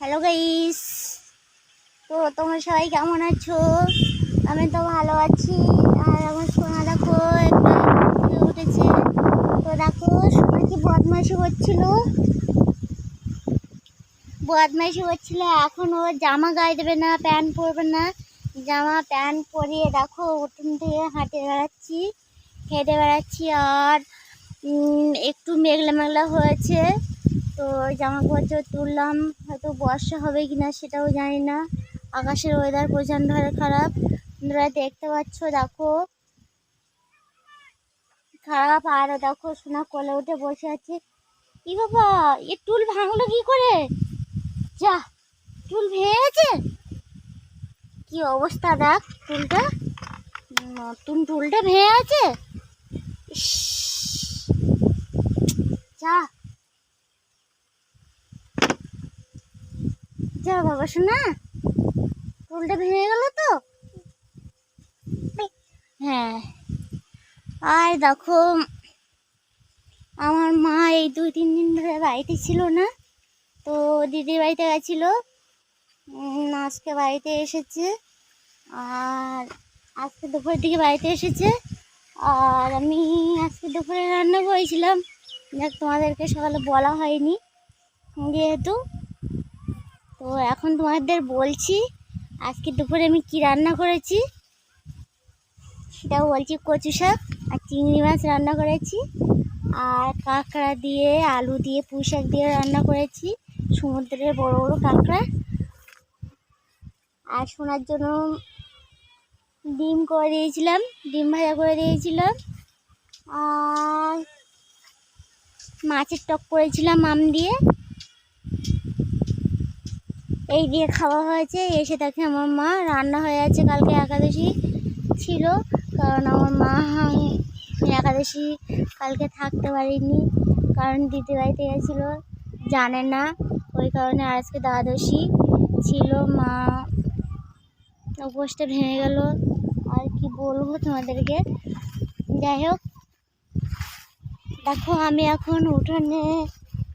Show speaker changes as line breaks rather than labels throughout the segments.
Hello guys তো তোমরা সবাই কেমন আছো? আমি তো ভালো আছি। আর আমার সোনা দেখো, একটা উঠেছে। তো দেখো, সোনা কি বদমাইশি করছিল? বদমাইশি করছিল, এখন ও জামা গায়ে দেবে না, প্যান্ট পরবে না। জামা, প্যান্ট পরিয়ে দেখো, উঠুন থেকে হাঁটে বেড়াচ্ছি, হেঁটে বেড়াচ্ছি। আর একটু মেঘলা মেঘলা হয়েছে। তো জামা কাপড় তুললাম, হয়তো বর্ষা হবে কি না সেটাও জানি না। আকাশের ওয়েদার প্রচণ্ড হারে খারাপ। তোমরা দেখতে পাচ্ছ, দেখো। খারাপ, আর দেখো, সোনা কোলে উঠে বসে আছে। ই বাবা, এ টুল ভাঙলো কি করে? যা, টুল ভেঙে গেছে কি অবস্থা, দেখ, টুলটা। নতুন টুলটা ভেঙে আছে? যা। যা বাবা, শোনা। টুলটা ভেঙে গেল তো? হ্যাঁ। আর দেখো, আমার মা এই দুই, তিন দিন ধরে বাড়িতে ছিল না। তো দিদির বাড়িতে গেছিল। আজকে বাড়িতে এসেছে। আর আজকে দুপুরের দিকে বাড়িতে এসেছে। আর আমি আজকে দুপুরে রান্না করেছিলাম। দেখ তোমাদেরকে সকালে বলা হয়নি, যেহেতু তো এখন তোমাদের বলছি, আজকে দুপুরে আমি কি রান্না করেছি? সেটাও বলছি কচু শাক আর চিংড়ি মাছ রান্না করেছি। আর কাঁকড়া দিয়ে, আলু দিয়ে, পুঁই শাক দিয়ে রান্না করেছি। সমুদ্রের বড় বড় কাঁকড়া। আর শোনার জন্য ডিম করে দিয়েছিলাম, ডিম ভাজা করে দিয়েছিলাম। আর মাছের টক করেছিলাম আম দিয়ে। এই দিয়ে খাওয়া হয়েছে, এসে দেখে আমার মা রান্না হয়ে আছে, কালকে একাদশী ছিল, কারণ আমার মা একাদশী কালকে থাকতে পারিনি, কারণ দিদি বাড়িতে গেছিল, জানে না, ওই কারণে আজকে দ্বাদশী ছিল, মা উপোসটা ভেঙে গেল, আর কি বলব তোমাদেরকে? যাই হোক, দেখো আমি এখন উঠোনে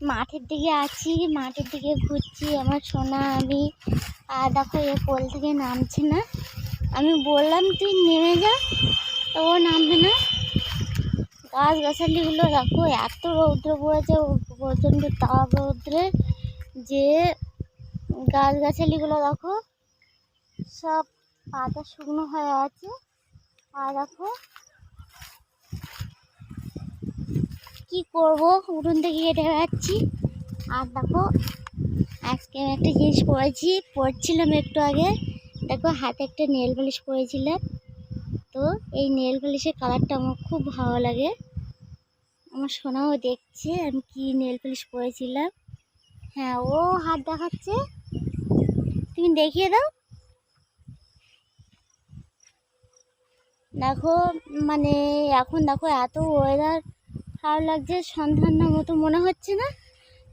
মাঠের দিকে আছি, মাঠের দিকে ঘুরছি। আমার সোনা, আমি। আর দেখো, এ কোল থেকে নামছে না। আমি বললাম, তুই নেমে যা। তো ও নামবে না। গাছ গাছালিগুলো দেখো, এত রৌদ্র পড়েছে, প্রচণ্ড তাপ রৌদ্রে যে গাছ গাছালিগুলো দেখো, সব পাতা শুকনো হয়ে আছে। আর দেখো কি করব? উঠোন থেকে হেঁটে বেড়াচ্ছি। আর দেখো, আজকে আমি একটা জিনিস পরেছি পরছিলাম একটু আগে। দেখো, হাতে একটা নেল পালিশ পরেছিলাম তো এই নেল পালিশের কালারটা আমার খুব ভালো লাগে। আমার সোনাও দেখছে, আমি কি নেল পালিশ পরেছিলাম হ্যাঁ ও হাত দেখাচ্ছে। তুমি দেখিয়ে দাও। দেখো মানে এখন দেখো এত ওয়েদার খারাপ লাগছে সন্ধ্যার মতো মনে হচ্ছে না।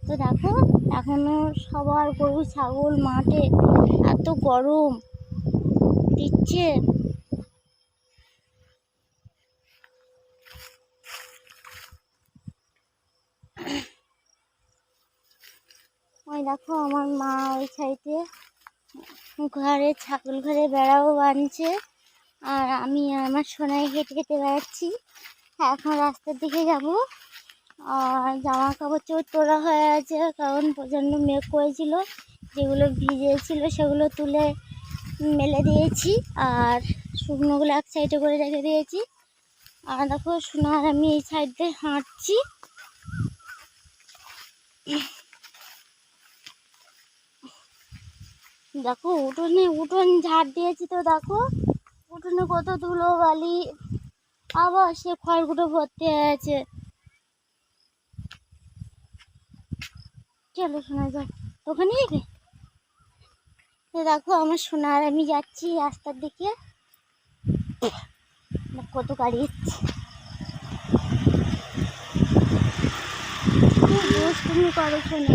তো দেখো, এখনও সবার গরু, ছাগল, মাঠে এত গরম, দিচ্ছে। ওই দেখো, আমার মা ওই সাইডে ঘরে, ছাগল ঘরে বেড়াও বাঁধছে আর আমি আমার সোনায় হেঁটে হেঁটে বেড়াচ্ছি। এখন রাস্তার দিকে যাব। আর জামা কাপড় চোর তোলা হয়ে আছে, কারণ প্রচণ্ড মেঘ করেছিল। যেগুলো ভিজেছিল সেগুলো তুলে মেলে দিয়েছি, আর শুকনোগুলো এক সাইডে করে রেখে দিয়েছি। আর দেখো সোনার, আমি এই সাইড দিয়ে হাঁটছি। দেখো উঠোনে, উঠোন ঝাড় দিয়েছি তো দেখো। উঠোনে কত ধুলো বালি আবার সে খড়গুলো ভর্তি হয়ে আছে চলো শোনা যাক ওখানে যাবে দেখো আমার সোনার আমি যাচ্ছি রাস্তার দিকে। কত গাড়ি এসছে। তুমি করো শোনা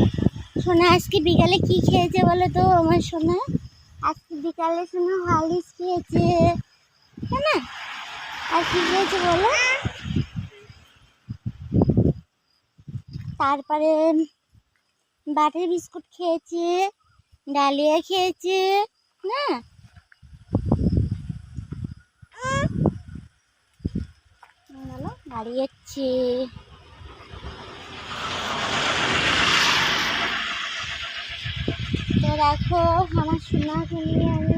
সোনা, আজকে বিকালে কি খেয়েছে বলো তো আমার সোনা? আজকে বিকালে সোনা হালিশ খেয়েছে। তাই না আর কি খেয়েছে বলো? তারপরে বাটার বিস্কুট খেয়েছে, ডালিয়া খেয়েছে, না? বাড়ি যাচ্ছে। তো দেখো, আমার সোনাকে নিয়ে আমি,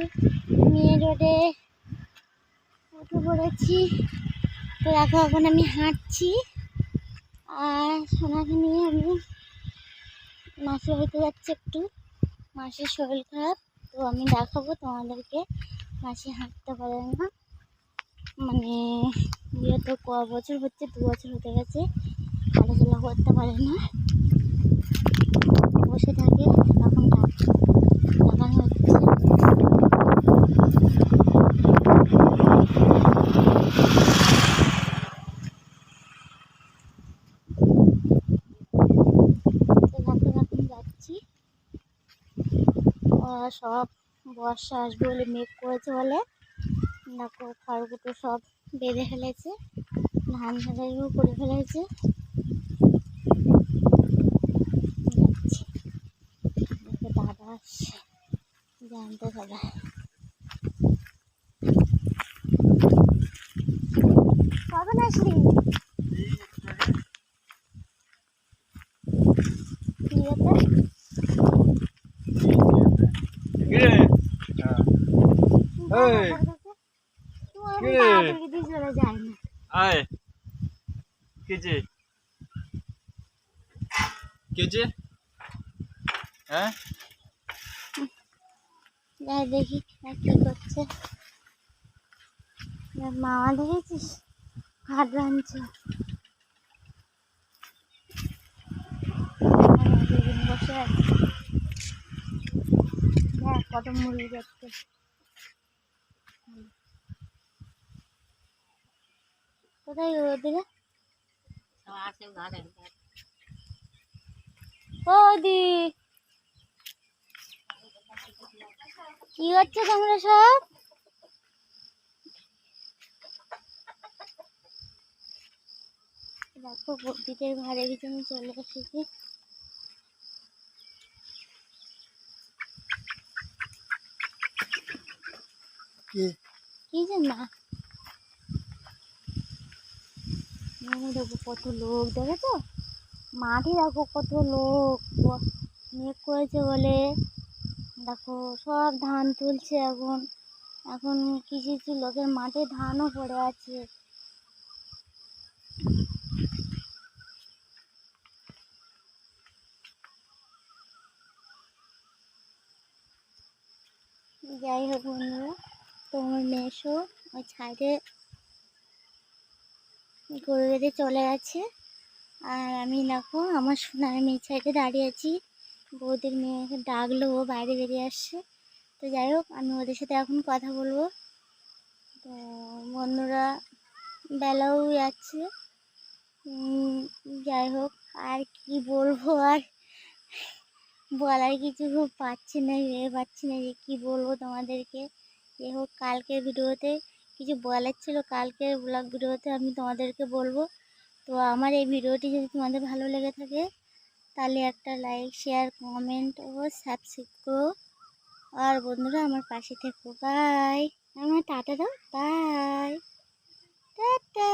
মেয়ে রোডে উঠে পড়েছি। তো দেখো, এখন আমি হাঁটছি। আর সোনাকে নিয়ে আমি মাসি বাড়িতে যাচ্ছি একটু। মাসির শরীর খারাপ, তো আমি দেখাবো তোমাদেরকে। মাসি হাঁটতে পারে না। মানে বিয়ে তো ক বছর হচ্ছে, দু বছর হতে গেছে। হাঁটাচলা করতে পারে না। বসে থাকে, তখন ডাক দেখানো হচ্ছে তো দেখো এখন যাচ্ছি ওরা সব বর্ষা আসবে বলে মেঘ করেছে বলে। দেখো খড়গুটো সব বেঁধে ফেলেছে, ধান ঝাড়াইও করে ফেলেছে। দাদা আসছে। জানতে দাদা আসলি না।
আয়। কেজে কেজে হ্যাঁ?
দেখি কি করছে। মামা দেখেছিস? ভাত রাঁধছে বসে কত মুরগি দেখতে কোথায় ওদিকে ওদি কি হচ্ছে তোমরা সব? দেখো বদ্যিতের ঘরে পিছনে চলে এসেছি। কি? যে না? দেখো কত লোক দেখেছ? মাঠে দেখো কত লোক। মেঘ করেছে বলে। দেখো সব ধান তুলছে এখন। এখন কিছু কিছু লোকের মাঠে ধানও পড়ে আছে। যাই হোক বন্ধুরা, তোমার মেশো ওই ছাইডে গরু বেঁধে চলে গেছে। আর আমি দেখো, আমার সোনার মেয়ে সাইডে দাঁড়িয়ে আছি। বৌদির মেয়েকে ডাকলো, ও বাইরে বেরিয়ে আসছে। তো যাই হোক, আমি ওদের সাথে এখন কথা বলব। তো বন্ধুরা, বেলাও যাচ্ছে। যাই হোক, আর কি বলব আর? বলার কিছু পাচ্ছি না, ভেবে পাচ্ছি না যে কী বলব তোমাদেরকে। যাই হোক, কালকের ভিডিওতে কিছু বলার ছিল, কালকের ব্লগ ভিডিওতে আমি তোমাদেরকে বলব। তো আমার এই ভিডিওটি যদি তোমাদের ভালো লেগে থাকে, তাহলে একটা লাইক শেয়ার কমেন্ট ও সাবস্ক্রাইব করো। আর বন্ধুরা, আমার পাশে থেকো। বাই আমার টাটা দাও। Bye tata.